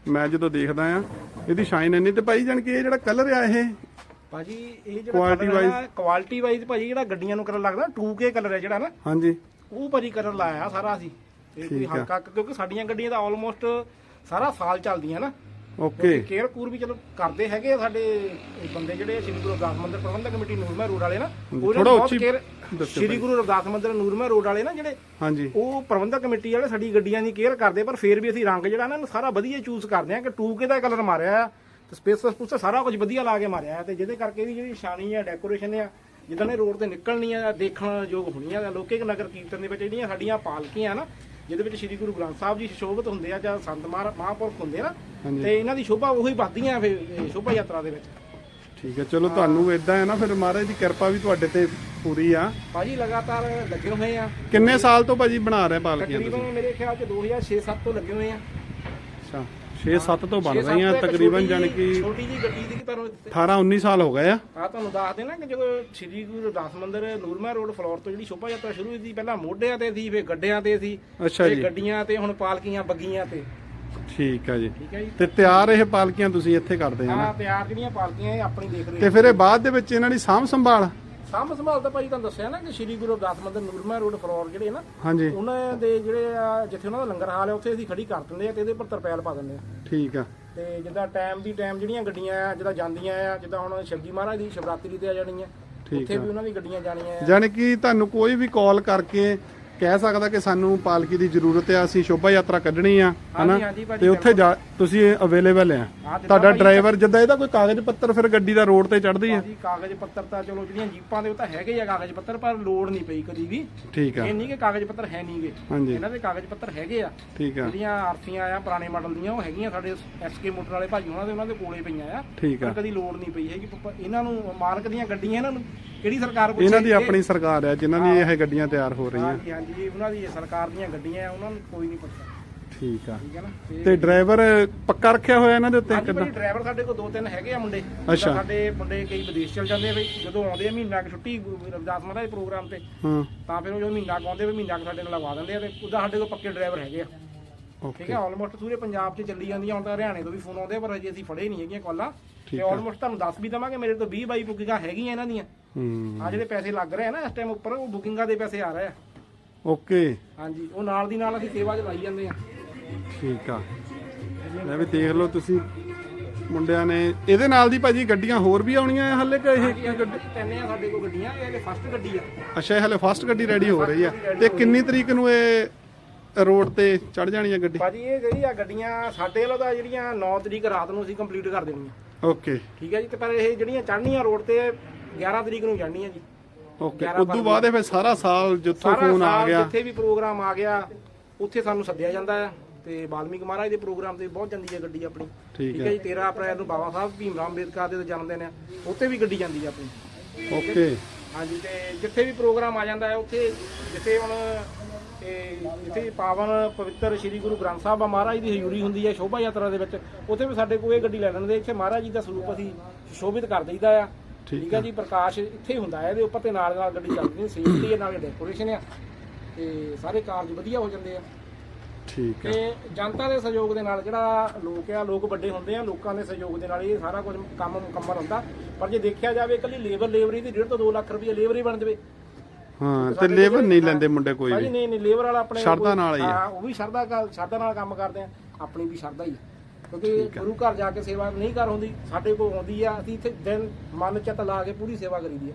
ਮੈਂ ਜਦੋਂ ਦੇਖਦਾ ਆ, ਇਹਦੀ ਸ਼ਾਈਨ ਇੰਨੀ ਤੇ ਭਾਈ ਜਾਣ ਕਿ ਇਹ ਜਿਹੜਾ ਕਲਰ ਆ ਇਹ ਭਾਜੀ ਇਹ ਜਿਹੜਾ Quality wise? ਕੁਆਲਿਟੀ ਵਾਈਜ਼ ਭਾਜੀ ਜਿਹੜਾ ਗੱਡੀਆਂ ਨੂੰ ਕਲਰ ਲੱਗਦਾ 2K ਕਲਰ ਹੈ ਜਿਹੜਾ ਨਾ। ਹਾਂਜੀ। ਉਹ ਭਾਜੀ ਕਲਰ ਲਾਇਆ ਸਾਰਾ ਅਸੀਂ। ਇਹ ਕੋਈ ਠੀਕ ਆ। ਹਲਕਾ ਕਿਉਂਕਿ ਸਾਡੀਆਂ ਗੱਡੀਆਂ ਤਾਂ ਆਲਮੋਸਟ ਸਾਰਾ ਸਾਲ ਚੱਲਦੀਆਂ ਨਾ। ਓਕੇ ਕੇਅਰ ਕੂਰ ਵੀ ਚਲੋ ਕਰਦੇ ਹੈਗੇ ਆ ਸਾਡੇ ਬੰਦੇ ਜਿਹੜੇ ਸ਼੍ਰੀ ਗੁਰੂ ਰਵਿਦਾਸ ਮੰਦਿਰ ਪ੍ਰਬੰਧਕ ਕਮੇਟੀ ਨੂਰਮਹਿਰ ਰੋਡ ਵਾਲੇ ਨਾ ਉਹਨਾਂ ਥੋੜ੍ਹਾ ਨੇ ਬਹੁਤ ਉੱਚੀ care- ਦੱਸਿਓ ਸ਼੍ਰੀ ਗੁਰੂ ਰਵਿਦਾਸ ਮੰਦਿਰ ਨੂਰਮਹਿਰ ਰੋਡ ਵਾਲੇ ਨਾ ਜਿਹੜੇ ਹਾਂਜੀ। ਉਹ ਪ੍ਰਬੰਧਕ ਕਮੇਟੀ ਵਾਲੇ ਸਾਡੀ ਗੱਡੀਆਂ ਦੀ ਕੇਅਰ ਕਰਦੇ ਪਰ ਫਿਰ ਵੀ ਅਸੀਂ ਰੰਗ ਜਿਹੜਾ ਨਾ ਇਹਨੂੰ ਸਾਰਾ ਵਧੀਆ ਚੂਜ਼ ਕਰਦੇ ਆ ਕਿ 2K ਦਾ ਕਲਰ ਮਾਰਿਆ ਆ। ਤੇ ਸਪੇਸ ਸਪੂਸ ਸਾਰਾ ਕੁਝ ਵਧੀਆ ਲਾ ਕੇ ਮਾਰਿਆ ਆ ਤੇ ਜਿਹਦੇ ਕਰਕੇ ਇਹਦੀ ਜਿਹੜੀ ਸ਼ਾਨੀ ਆ ਡੈਕੋਰੇਸ਼ਨ ਆ ਜਿੱਦਾਂ ਨੇ ਰੋਡ ਤੇ ਨਿਕਲਣੀ ਆ ਦੇਖਣ ਯੋਗ ਹੋਣੀ ਆ ਲੋਕੇ ਨਗਰ ਕੀਰਤਨ ਦੇ ਵਿੱਚ ਜਿਹੜੀਆਂ ਸਾਡੀਆਂ ਪਾਲਕੀਆਂ ਨਾ ਜਿਹਦੇ ਵਿੱਚ ਸ੍ਰੀ ਗੁਰੂ ਗ੍ਰੰਥ ਸਾਹਿਬ ਜੀ ਸ਼ੋਭਤ ਹੁੰਦੇ ਆ ਜਾਂ ਸੰਤ ਮਹਾ- ਮਹਾਂਪੁਰਖ ਹੁੰਦੇ ਆ ਨਾ। ਤੇ ਇਹਨਾਂ ਦੀ ਸ਼ੋਭਾ ਉਹੀ ਵੱਧਦੀਆਂ ਫਿਰ ਇਹ ਸ਼ੋਭਾ ਯਾਤਰਾ ਦੇ ਵਿੱਚ। ਠੀਕ ਹੈ ਚਲੋ ਤੁਹਾਨੂੰ ਇਦਾਂ ਹੈ ਨਾ ਫਿਰ ਮਹਾਰਾਜ ਦੀ ਕਿਰਪਾ ਵੀ ਤੁਹਾਡੇ ਤੇ ਪੂਰੀ ਆ। ਭਾਜੀ ਲਗਾਤਾਰ ਲੱਗੇ ਹੋਏ ਆ। ਕਿੰਨੇ ਸਾਲ ਤੋਂ ਭਾਜੀ ਬਣਾ ਰਹੇ ਪਾਲਕੀਆਂ ਤੁਸੀਂ? ਤਕਰੀਬਨ ਮੇਰੇ ਖਿਆਲ ਚ 2006-7 ਤੋਂ ਲੱਗੇ ਹੋਏ ਆ। ਅੱਛਾ। 6-7 ਤੋਂ ਬਣ ਰਹੀਆਂ ਤਕਰੀਬਨ ਜਾਣੀ ਕਿ ਛੋਟੀ ਜੀ ਗੱਡੀ ਸੀ ਤੁਹਾਨੂੰ 18-19 ਸਾਲ ਹੋ ਗਏ ਆ। ਆ ਤੁਹਾਨੂੰ ਦੱਸ ਦੇਣਾ ਕਿ ਜਦੋਂ ਸ੍ਰੀ ਗੁਰੂ ਰਵਿਦਾਸ ਮੰਦਿਰ ਨੂਰਮਹਿਰ ਰੋਡ ਫਲੋਰ ਤੋਂ ਜਿਹੜੀ ਸ਼ੋਭਾ ਯਾਤਰਾ ਸ਼ੁਰੂ ਹੋਈ ਸੀ ਪਹਿਲਾਂ ਮੋਢਿਆਂ ਤੇ ਸੀ ਫਿਰ ਗੱਡਿਆਂ ਤੇ ਸੀ ਅੱਛਾ ਜੀ। ਗੱਡੀਆਂ ਤੇ ਹੁਣ ਪਾਲਕੀਆਂ ਬੱਗੀਆਂ ਤੇ। ਠੀਕ ਆ ਜੀ। ਠੀਕ ਹੈ ਜੀ। ਤੇ ਤਿਆਰ ਇਹ ਪਾਲਕੀਆਂ ਤੁਸੀਂ ਇੱਥੇ ਕਰਦੇ ਆ ਹਾਂ ਤਿਆਰ ਜਿਹੜੀਆਂ ਪਾਲਕੀਆਂ ਇਹ ਆਪਣੀ ਦੇਖ ਰਹੇ ਤੇ ਫਿਰ ਇਹ ਬਾਅਦ ਦੇ ਵਿੱਚ ਇਹਨਾਂ ਦੀ ਸਾਂਭ ਸੰਭਾਲ? ਸਾਂਭ ਸੰਭਾਲ ਤਾਂ ਭਾਈ ਤੁਹਾਨੂੰ ਦੱਸਿਆ ਨਾ ਕਿ ਸ੍ਰੀ ਗੁਰੂ ਰਵਿਦਾਸ ਮੰਦਿਰ ਨੂਰਮਹਿਰ ਰੋਡ ਫਲੋਰ ਜਿਹੜੇ ਨਾ ਹਾਂਜੀ। ਉਹਨਾਂ ਦੇ ਜਿਹੜੇ ਆ ਜਿੱਥੇ ਉਹਨਾਂ ਦਾ ਲੰਗਰ ਹਾਲ ਹੈ ਉੱਥੇ ਅਸੀਂ ਖੜੀ ਕਰ ਦਿੰਦੇ ਆ ਤੇ ਇਹਦੇ ਉੱਪਰ ਤਰਪੈਲ ਪਾ ਦਿੰਦੇ ਆ। ਠੀਕ ਆ। ਤੇ ਜਿੱਦਾਂ ਟਾਈਮ ਦੀ ਟਾਈਮ ਜਿਹੜੀਆਂ ਗੱਡੀਆਂ ਆ ਜਿੱਦਾਂ ਜਾਂਦੀਆਂ ਆ ਜਿੱਦਾਂ ਹੁਣ ਸ਼ਿਵਜੀ ਮਹਾਰਾਜ ਦੀ ਸ਼ਿਵਰਾਤਰੀ ਤੇ ਆ ਜਾਣੀਆਂ ਠੀਕ ਉੱਥੇ ਆ। ਵੀ ਉਹਨਾਂ ਦੀ ਗੱਡੀਆਂ ਜਾਣੀਆਂ ਆ। ਜਾਣੀ ਕਿ ਤੁਹਾਨੂੰ ਕੋਈ ਵੀ ਕਾਲ ਕਰਕੇ ਕਹਿ ਸਕਦਾ ਕਿ ਸਾਨੂੰ ਪਾਲਕੀ ਦੀ ਜ਼ਰੂਰਤ ਆ ਅਸੀਂ ਸ਼ੋਭਾ ਯਾਤਰਾ ਕੱਢਣੀ ਆ ਹਨਾ? ਹਾਂਜੀ ਭਾਜੀ, ਤੇ ਉੱਥੇ ਜਾ ਤੁਸੀਂ ਅਵੇਲੇਬਲ ਆ। ਤੁਹਾਡਾ ਡਰਾਈਵਰ ਜਿੱਦਾਂ ਇਹਦਾ ਕੋਈ ਕਾਗਜ਼ ਪੱਤਰ ਫਿਰ ਗੱਡੀ ਦਾ ਰੋਡ ਤੇ ਚੜਦੀ ਆ? ਜੀ ਕਾਗਜ਼ ਪੱਤਰ ਤਾਂ ਚਲੋ ਜਿਹੜੀਆਂ ਜੀਪਾਂ ਦੇ ਉਹ ਤਾਂ ਹੈਗੇ ਆ ਕਾਗਜ਼ ਪੱਤਰ ਪਰ ਲੋੜ ਨਹੀਂ ਪਈ ਕਦੀ ਵੀ। ਠੀਕ ਆ। ਇਹ ਨਹੀਂ ਕਿ ਕਾਗਜ਼ ਪੱਤਰ ਹੈ ਨਹੀਂਗੇ। ਹਾਂਜੀ। ਇਹਨਾਂ ਦੇ ਕਾਗਜ਼ ਪੱਤਰ ਹੈਗੇ ਆ। ਠੀਕ ਆ। ਜਿਹੜੀਆਂ ਆਰਸੀਆਂ ਆ ਪੁਰਾਣੇ ਮਾਡਲ ਦੀਆਂ ਉਹ ਹੈਗੀਆਂ ਸਾਡੇ ਐਸਕੇ ਮੋਟਰ ਵਾਲੇ ਭਾਜੀ ਉਹਨਾਂ ਦੇ ਉਹਨਾਂ ਦੇ ਕੋਲੇ ਪਈਆਂ ਆ। ਠੀਕ ਆ। ਕਦੀ ਲੋੜ ਨਹੀਂ ਪਈ ਹੈਗੀ। ਪ- ਇਹਨਾਂ ਨੂੰ ਮਾਲਕ ਦੀਆਂ ਗੱਡੀਆਂ ਇਹਨਾਂ ਨੂੰ। ਕਿਹੜੀ ਸਰਕਾਰ ਪੁੱਛੇ ਇਹਨਾਂ ਦੀ ਆਪਣੀ ਸਰਕਾਰ ਆ ਜਿਨ੍ਹਾਂ ਦੀ ਇਹ ਗੱਡੀਆਂ ਤਿਆਰ ਹੋ ਰਹੀਆਂ। ਹਾਂਜੀ ਹਾਂਜੀ ਉਹਨਾਂ ਦੀ ਸਰਕਾਰ ਦੀਆਂ ਗੱਡੀਆਂ ਆ ਉਹਨਾਂ ਨੂੰ ਕੋਈ ਨਹੀਂ ਪੁੱਛਦਾ। ਠੀਕ ਆ। ਠੀਕ ਹੈ ਨਾ? ਤੇ ਡਰਾਈਵਰ ਪੱਕਾ ਰੱਖਿਆ ਹੋਇਆ ਇਹਨਾਂ ਦੇ ਉੱਤੇ ਕਿੱਦਾਂ? ਡਰਾਈਵਰ ਸਾਡੇ ਕੋਲ ਦੋ ਤਿੰਨ ਹੈਗੇ ਆ ਮੁੰਡੇ। ਅੱਛਾ। ਸਾਡੇ ਮੁੰਡੇ ਕਈ ਵਿਦੇਸ਼ ਚਲ ਜਾਂਦੇ ਆ ਬਈ ਜਦੋਂ ਆਉਂਦੇ ਆ ਮਹੀਨਾ ਕੁ ਛੁੱਟੀ ਰਵਿਦਾਸ ਮਹਾਰਾਜ ਦੇ ਪ੍ਰੋਗਰਾਮ ਤੇ। ਹਾਂ। ਤਾਂ ਫਿਰ ਉਹ ਜਦੋਂ ਮਹੀਨਾ ਆਉਂਦੇ ਵੀ ਮਹੀਨਾ ਕੁ ਸਾਡੇ ਨਾਲ ਲਗਵਾ ਦਿੰਦੇ ਆ ਤੇ ਉਹਦਾ ਸਾਡੇ ਕੋਲ ਪੱਕੇ ਡਰਾਈਵਰ ਹੈਗੇ ਆ। ਠੀਕ ਹੈ ਆਲਮੋਸਟ ਪੂਰੇ ਪੰਜਾਬ 'ਚ ਚੱਲੀ ਜਾਂਦੀਆਂ ਹੁਣ ਤਾਂ ਹਰਿਆਣੇ ਤੋਂ ਵੀ ਫੋਨ ਆਉਂਦੇ ਆ, ਪਰ ਅਜੇ ਅਸੀਂ ਫੜੇ ਨਹੀਂ ਹੈਗੀਆਂ ਕਾਲਾਂ। ਤੇ ਆ। ਆਲਮੋਸਟ ਤੁਹਾਨੂੰ ਦੱਸ ਵੀ ਦਵਾਂਗੇ ਮੇਰੇ ਤੋਂ 20 ਬਾਈ ਬੁਕਿੰਗਾਂ ਹੈਗੀਆਂ ਇਹਨਾਂ ਦੀਆਂ। ਹੂੰ। ਆ ਜਿਹੜੇ ਪੈਸੇ ਲੱਗ ਰਹੇ ਆ ਨਾ ਇਸ ਟਾਈਮ ਉੱਪਰ ਉਹ ਬੁਕਿੰਗਾਂ ਦੇ ਪੈਸੇ ਆ ਰਹੇ ਆ। ਓਕੇ। ਹਾਂਜੀ ਉਹ ਨਾਲ ਦੀ ਨਾਲ ਅਸੀਂ ਸੇਵਾ 'ਚ ਲਾਈ ਜਾਂਦੇ ਆ। ਠੀਕ ਆ। ਲੈ ਵੀ ਦੇਖ ਲਓ ਤੁਸੀਂ ਮੁੰਡਿਆਂ ਨੇ ਇਹਦੇ ਨਾਲ ਦੀ ਭਾਜੀ ਗੱਡੀਆਂ ਹੋਰ ਵੀ ਆਉਣੀਆਂ ਆ ਹੱਲੇ ਕਿ ਇਹ ਤਿੰਨ ਆ ਸਾਡੇ ਕੋਲ ਗੱਡੀਆਂ ਇਹ ਫਸਟ ਗੱਡੀ ਆ। ਅੱਛਾ ਇਹ ਹਲੇ ਫਸਟ ਗੱਡੀ ਰੈਡੀ ਹੋ ਰਹੀ ਆ। ਤੇ ਕਿੰਨੀ ਤਰੀਕ ਨੂੰ ਇਹ ਰੋਡ ਤੇ ਚੜ ਜਾਣੀ ਆ ਗੱਡੀ? ਭਾਜੀ ਇਹ ਜਿਹੜੀ ਆ ਗੱਡੀਆਂ ਸਾਡੇ ਵੱਲੋਂ ਤਾਂ ਜਿਹੜੀਆਂ 9 ਤਰੀਕ ਰਾਤ ਨੂੰ ਅਸੀਂ ਕੰਪਲੀਟ ਕਰ ਦੇਣੀਆਂ। ਓਕੇ। ਠੀਕ ਹੈ ਜੀ ਤੇ ਪਰ ਇਹ ਜਿਹੜੀਆਂ ਚੜ੍ਹਨੀਆਂ ਰੋਡ ਤੇ 11 ਤਰੀਕ ਨੂੰ ਚੜ੍ਹਨੀਆਂ ਜੀ। ਓਕੇ 11 ਉਦੋਂ ਬਾਅਦ ਇਹ ਫਿਰ ਸਾਰਾ ਸਾਲ ਜਿੱਥੋਂ ਸਾਰਾ ਫੋਨ ਆ ਸਾਲ ਗਿਆ। ਜਿੱਥੇ ਵੀ ਪ੍ਰੋਗਰਾਮ ਆ ਗਿਆ ਉੱਥੇ ਸਾਨੂੰ ਸੱਦਿਆ ਜਾਂਦਾ ਹੈ ਤੇ ਬਾਲਮੀਕ ਮਹਾਰਾਜ ਦੇ ਪ੍ਰੋਗਰਾਮ ਤੇ ਬਹੁਤ ਜਾਂਦੀ ਹੈ ਗੱਡੀ ਆਪਣੀ। ਠੀਕ ਹੈ ਜੀ 13 ਅਪ੍ਰੈਲ ਨੂੰ ਬਾਬਾ ਸਾਹਿਬ ਭੀਮ ਰਾਮ ਅੰਬੇਦਕਰ ਦੇ ਜਨਮ ਦਿਨ ਆ ਉੱਥੇ ਵੀ ਗੱਡੀ ਜਾਂਦੀ ਹੈ ਆਪਣੀ। ਓਕੇ। ਹਾਂਜੀ ਤੇ ਜਿੱਥੇ ਵੀ ਪ੍ਰੋਗਰਾਮ ਆ ਜਾਂਦਾ ਹੈ ਉੱਥੇ ਜਿੱਥੇ ਹੁਣ ਇਹ ਜਿੱਥੇ ਪਾਵਨ ਪਵਿੱਤਰ ਸ੍ਰੀ ਗੁਰੂ ਗ੍ਰੰਥ ਸਾਹਿਬ ਆ ਮਹਾਰਾਜ ਦੀ ਹਜ਼ੂਰੀ ਹੁੰਦੀ ਹੈ ਸ਼ੋਭਾ ਯਾਤਰਾ ਦੇ ਵਿੱਚ ਉੱਥੇ ਵੀ ਸਾਡੇ ਕੋਲ ਇਹ ਗੱਡੀ ਲੈ ਲੈਂਦੇ ਇੱਥੇ ਮਹਾਰਾਜ ਜੀ ਦਾ ਸਰੂਪ ਅਸੀਂ ਸ਼ੋਭਿਤ ਕਰ ਦਈਦਾ ਆ। ਠੀਕ ਹੈ ਜੀ ਪ੍ਰਕਾਸ਼ ਇੱਥੇ ਹੀ ਹੁੰਦਾ ਹੈ ਇਹਦੇ ਉੱਪਰ ਤੇ ਨਾਲ ਨਾਲ ਗੱਡੀ ਚੱਲਦੀ ਹੈ ਸੇਫਟੀ ਹੈ ਨਾਲ ਡੈਕੋਰੇਸ਼ਨ ਆ ਤੇ ਸਾਰੇ ਕਾਰਜ ਵਧੀਆ ਹੋ ਜਾਂਦੇ ਆ। ਠੀਕ ਆ। ਤੇ ਜਨਤਾ ਦੇ ਸਹਿਯੋਗ ਦੇ ਨਾਲ ਜਿਹੜਾ ਲੋਕ ਆ ਲੋਕ ਵੱਡੇ ਹੁੰਦੇ ਆ ਲੋਕਾਂ ਦੇ ਸਹਿਯੋਗ ਦੇ ਨਾਲ ਇਹ ਸਾਰਾ ਕੁਝ ਕੰਮ ਮੁਕੰਮਲ ਹੁੰਦਾ। ਪਰ ਜੇ ਦੇਖਿਆ ਜਾਵੇ ਇਕੱਲੀ ਲੇਬਰ ਲੇਬਰੀ ਦੀ 1.5 ਤੋਂ 2 ਲੱਖ ਰੁਪਏ ਲੇਬਰ ਹੀ ਬਣ ਜਾਵੇ। ਹਾਂ ਤੇ ਲੇਬਰ ਨਹੀਂ ਲੈਂਦੇ ਮੁੰਡੇ ਕੋਈ ਵੀ। ਨਹੀਂ ਨਹੀਂ ਲੇਬਰ ਵਾਲਾ ਆਪਣੇ ਕੋਈ- ਨਾਲ ਹੀ ਆ। ਹਾਂ ਉਹ ਵੀ ਸ਼ਰਧਾ ਕਾ- ਸ਼ਰਧਾ ਨਾਲ ਕੰਮ ਕਰਦੇ ਆ ਆਪਣੀ ਵੀ ਸ਼ਰਧਾ ਹੀ ਆ। ਕਿਉਂਕਿ ਗੁਰੂ ਘਰ ਜਾ ਕੇ ਸੇਵਾ ਨਹੀਂ ਕਰ ਹੁੰਦੀ ਸਾਡੇ ਕੋਲ ਆਉਂਦੀ ਆ ਅਸੀਂ ਇੱਥੇ ਦਿਨ ਮਨ ਚਿੱਤ ਲਾ ਕੇ ਪੂਰੀ ਸੇਵਾ ਕਰੀਦੀ ਆ।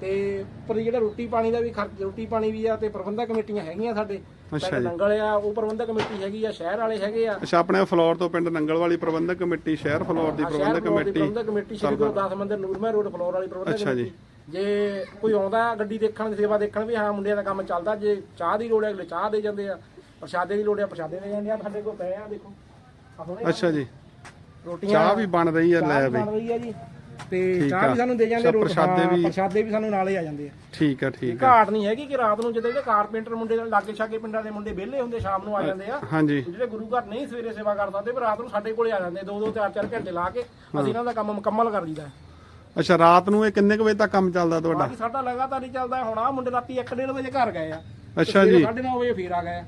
ਤੇ ਪਰ ਜਿਹੜਾ ਰੋਟੀ ਪਾਣੀ ਦਾ ਵੀ ਖਰਚ ਰੋਟੀ ਪਾਣੀ ਵੀ ਆ ਤੇ ਪ੍ਰਬੰਧਕ ਕਮੇਟੀਆਂ ਹੈਗੀਆਂ ਸਾਡੇ ਪਿੰਡ। ਨੰਗਲ ਆ ਉਹ ਪ੍ਰਬੰਧਕ ਕਮੇਟੀ ਹੈਗੀ ਆ ਸ਼ਹਿਰ ਵਾਲੇ ਹੈਗੇ ਆ। ਅੱਛਾ ਆਪਣੇ ਫਲੋਰ ਤੋਂ ਪਿੰਡ ਨੰਗਲ ਵਾਲੀ ਪ੍ਰਬੰਧਕ ਕਮੇਟੀ ਸ਼ਹਿਰ ਫਲੋਰ ਦੀ ਪ੍ਰਬੰਧਕ ਕਮੇਟੀ ਪ੍ਰਬੰਧਕ committee Shri Guru Das Mandir road floor ਵਾਲੀ ਪ੍ਰਬੰਧਕ ਅੱਛਾ ਜੀ। ਕਮੇਟੀ। ਜੇ ਕੋਈ ਆਉਂਦਾ ਗੱਡੀ ਦੇਖਣ ਦੀ ਸੇਵਾ ਦੇਖਣ ਵੀ ਹਾਂ ਮੁੰਡਿਆਂ ਦਾ ਕੰਮ ਚੱਲਦਾ ਜੇ ਚਾਹ ਦੀ ਲੋੜ ਹੈ ਅਗਲੇ ਚਾਹ ਦੇ ਜਾਂਦੇ ਆ ਪ੍ਰਸ਼ਾਦੇ ਦੀ ਲੋੜ ਹੈ ਪ੍ਰਸ਼ਾਦੇ ਦੇ ਜਾਂਦੇ ਆ ਸਾਡੇ ਕੋਲ ਪਏ ਆ ਦੇਖੋ। ਅੱਛਾ ਜੀ। ਰੋਟੀਆਂ ਚਾਹ ਵੀ ਬਣ ਰਹੀ ਚਾਹ ਲੈ ਬਈ। ਬਣ ਰਹੀ ਆ ਜੀ। ਤੇ ਠੀਕ ਚਾਹ ਆ। ਵੀ ਸਾਨੂੰ ਦੇ ਜਾਂਦੇ ਅੱਛਾ, ਰੋਟੀ ਪ੍ਰਸ਼ਾਦੇ ਹਾਂ, ਵੀ- ਪ੍ਰਸ਼ਾਦੇ ਵੀ ਸਾਨੂੰ ਨਾਲੇ ਆ ਜਾਂਦੇ ਆ। ਠੀਕ ਆ ਠੀਕ ਆ। ਘਾਟ ਨਹੀਂ ਹੈਗੀ ਕਿ ਰਾਤ ਨੂੰ ਜਦੋਂ ਜਿਹੜੇ ਕਾਰਪੈਂਟਰ ਮੁੰਡੇ ਲਾਗੇ ਛਾਗੇ ਪਿੰਡਾਂ ਦੇ ਮੁੰਡੇ ਵਿਹਲੇ ਹੁੰਦੇ ਸ਼ਾਮ ਨੂੰ ਆ ਜਾਂਦੇ ਆ ਹਾਂਜੀ। ਜਿਹੜੇ ਗੁਰੂ ਘਰ ਨਹੀਂ ਸਵੇਰੇ ਸੇਵਾ ਕਰ ਸਕਦੇ ਪਰ ਰਾਤ ਨੂੰ ਸਾਡੇ ਕੋਲੇ ਆ ਜਾਂਦੇ ਦੋ ਦੋ ਚਾਰ ਚਾਰ ਘੰਟੇ ਲਾ ਕੇ ਅਸੀਂ ਇਹਨਾਂ ਦਾ ਕੰਮ ਮੁਕੰਮਲ ਕਰ ਦਈਦਾ ਅੱਛਾ ਰਾਤ ਨੂੰ ਇਹ ਕਿੰਨੇ ਕੁ ਵਜੇ ਤੱਕ ਕੰਮ ਚੱਲਦਾ ਤੁਹਾਡਾ? ਬਾਕੀ ਸਾਡਾ ਲਗਾਤਾਰ ਹੀ ਚੱਲਦਾ ਹੁਣ ਆ ਮੁੰਡੇ ਰਾਤੀ 1:30 ਵਜੇ ਘਰ ਗਏ ਆ। ਅੱਛਾ ਜੀ। 9:30 ਵਜੇ ਫੇਰ ਆ ਗਏ ਆ।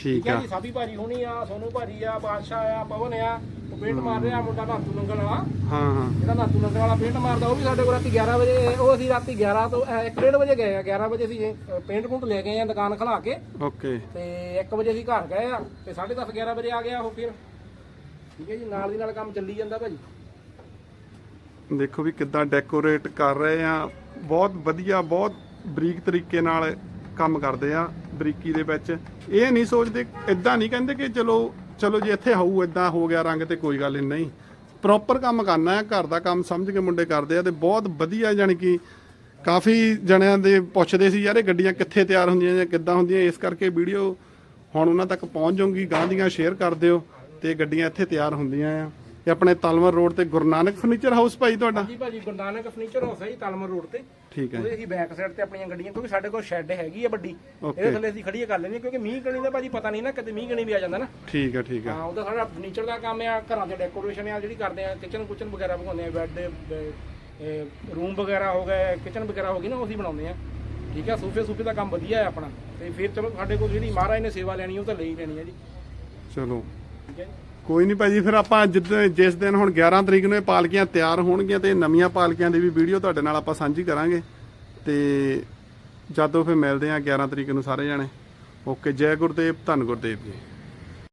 ਠੀਕ ਆ। ਜੀ ਸਾਬੀ ਭਾਜੀ ਹੁਣੀ ਆ ਸੋਨੂ ਭਾਜੀ ਆ ਬਾਦਸ਼ਾਹ ਆ ਪਵਨ ਆ ਉਹ ਪੇਂਟ ਮਾਰ ਰਿਹਾ ਮੁੰਡਾ ਨਾਤੂ ਨੰਗਲ ਵਾਲਾ। ਹਾਂ ਹਾਂ। ਜਿਹੜਾ ਨਾਤੂ ਨੰਗਲ ਵਾਲਾ ਪੇਂਟ ਮਾਰਦਾ ਉਹ ਵੀ ਸਾਡੇ ਕੋਲ ਰਾਤੀ 11 ਵਜੇ ਉਹ ਅਸੀਂ ਰਾਤੀ 11 ਤੋਂ 1:30 ਵਜੇ ਗਏ ਆ 11 ਵਜੇ ਅਸੀਂ ਪੇਂਟ ਪੁੰਟ ਲੈ ਗਏ ਆ ਦੁਕਾਨ ਖਲਾ ਕੇ। ਓਕੇ। ਤੇ 1 ਵਜੇ ਅਸੀਂ ਘਰ ਗਏ ਆ ਤੇ 10:30 11 ਵਜੇ ਆ ਗਿਆ ਉਹ ਫਿਰ। ਠੀਕ ਹੈ ਜੀ ਨਾਲ ਦੀ ਨਾਲ ਕੰਮ ਚੱਲੀ ਜਾਂਦਾ ਭਾਜੀ। ਦੇਖੋ ਵੀ ਕਿੱਦਾਂ ਡੈਕੋਰੇਟ ਕਰ ਰਹੇ ਆ। ਬਹੁਤ ਵਧੀਆ ਬਹੁਤ ਬਰੀਕ ਤਰੀਕੇ ਨਾਲ ਕੰਮ ਕਰਦੇ ਆ। ਬਰੀਕੀ ਦੇ ਵਿੱਚ। ਇਹ ਨਹੀਂ ਸੋਚਦੇ ਇਦਾਂ ਨਹੀਂ ਕਹਿੰਦੇ ਕਿ ਚਲੋ ਚਲੋ ਜੇ ਇੱਥੇ ਹੋਊ ਇਦਾਂ ਹੋ ਗਿਆ ਰੰਗ ਤੇ ਕੋਈ ਗੱਲ ਨਹੀਂ। ਪ੍ਰੋਪਰ ਕੰਮ ਕਰਨਾ ਹੈ, ਘਰ ਦਾ ਕੰਮ ਸਮਝ ਕੇ ਮੁੰਡੇ ਕਰਦੇ ਆ ਤੇ ਬਹੁਤ ਵਧੀਆ ਜਾਣੀ ਕਿ ਕਾਫੀ ਜਣਿਆਂ ਦੇ ਪੁੱਛਦੇ ਸੀ, ਯਾਰ ਇਹ ਗੱਡੀਆਂ ਕਿੱਥੇ ਤਿਆਰ ਹੁੰਦੀਆਂ ਜਾਂ ਕਿੱਦਾਂ ਹੁੰਦੀਆਂ, ਇਸ ਕਰਕੇ ਵੀਡੀਓ ਹੁਣ ਉਹਨਾਂ ਤੱਕ ਪਹੁੰਚ ਜਾਊਗੀ ਗਾਂ ਦੀਆਂ ਸ਼ੇਅਰ ਕਰ ਦਿਓ ਤੇ ਗੱਡੀਆਂ ਇੱਥੇ ਤਿਆਰ ਹੁੰਦੀਆਂ ਆ। ਇਹ ਆਪਣੇ ਤਲਵਰ ਰੋਡ ਤੇ ਗੁਰੂ ਨਾਨਕ ਫਰਨੀਚਰ ਹਾਊਸ ਭਾਈ ਤੁਹਾਡਾ? ਜੀ ਭਾਜੀ ਗੁਰਦਾਨਕ ਫਰਨੀਚਰ ਹਾਊਸ ਹੈ ਜੀ ਤਾਲਮਰ ਰੋਡ ਤੇ। ਠੀਕ ਹੈ ਉਹਦੇ ਅਸੀਂ ਬੈਕ ਸਾਈਡ ਤੇ ਆਪਣੀਆਂ ਗੱਡੀਆਂ ਕਿਉਂਕਿ ਸਾਡੇ ਕੋਲ ਸ਼ੈੱਡ ਹੈਗੀ ਆ ਵੱਡੀ। Okay. ਇਹਦੇ ਥੱਲੇ ਅਸੀਂ ਖੜੀਆਂ ਕਰ ਲੈਂਦੇ ਹਾਂ ਕਿਉਂਕਿ ਮੀਂਹ ਕਣੀ ਦਾ ਭਾਜੀ ਪਤਾ ਨਹੀਂ ਨਾ ਕਦੇ ਮੀਂਹ ਕਣੀ ਵੀ ਆ ਜਾਂਦਾ ਨਾ। ਠੀਕ ਹੈ ਠੀਕ ਹੈ। ਹਾਂ ਉਹਦਾ ਸਾਡਾ ਫਰਨੀਚਰ ਦਾ ਕੰਮ ਆ ਘਰਾਂ ਦੇ ਡੈਕੋਰੇਸ਼ਨ ਆ ਜਿਹੜੀ ਕਰਦੇ ਆ ਕਿਚਨ ਕੁਚਨ ਵਗੈਰਾ ਬਣਾਉਂਦੇ ਆ ਬੈੱਡ ਰੂਮ ਵਗੈਰਾ ਹੋ ਗਏ ਕਿਚਨ ਵਗੈਰਾ ਹੋ ਗਈ ਨਾ ਉਹ ਅਸੀਂ ਬਣਾਉਂਦੇ ਆ। ਠੀਕ ਆ ਸੋਫੇ ਸੂਫੇ ਦਾ ਕੰਮ ਵਧੀਆ ਹੈ ਆਪਣਾ। ਤੇ ਫਿਰ ਚਲੋ ਸਾਡੇ ਕੋਲ ਜਿਹੜੀ ਮਹਾਰਾਜ ਨੇ ਸੇਵਾ ਲੈਣੀ ਉਹ ਤਾਂ ਲਈ ਲੈਣੀ ਹੈ ਜੀ। ਚਲੋ। ਠੀਕ ਹੈ ਜੀ। ਕੋਈ ਨਹੀਂ ਭਾਜੀ, ਫਿਰ ਆਪਾਂ ਜਿੱਦਾਂ ਜਿਸ ਦਿਨ ਹੁਣ 11 ਤਰੀਕ ਨੂੰ ਇਹ ਪਾਲਕੀਆਂ ਤਿਆਰ ਹੋਣਗੀਆਂ ਤੇ ਨਵੀਆਂ ਪਾਲਕੀਆਂ ਦੀ ਵੀ ਵੀਡੀਓ ਤੁਹਾਡੇ ਨਾਲ ਆਪਾਂ ਸਾਂਝੀ ਕਰਾਂਗੇ ਤੇ ਜਦੋਂ ਫਿਰ ਮਿਲਦੇ ਆ 11 ਤਰੀਕ ਨੂੰ ਸਾਰੇ ਜਾਣੇ। ਓਕੇ, ਜੈ ਗੁਰਦੇਵ, ਧੰਨ ਗੁਰਦੇਵ ਜੀ।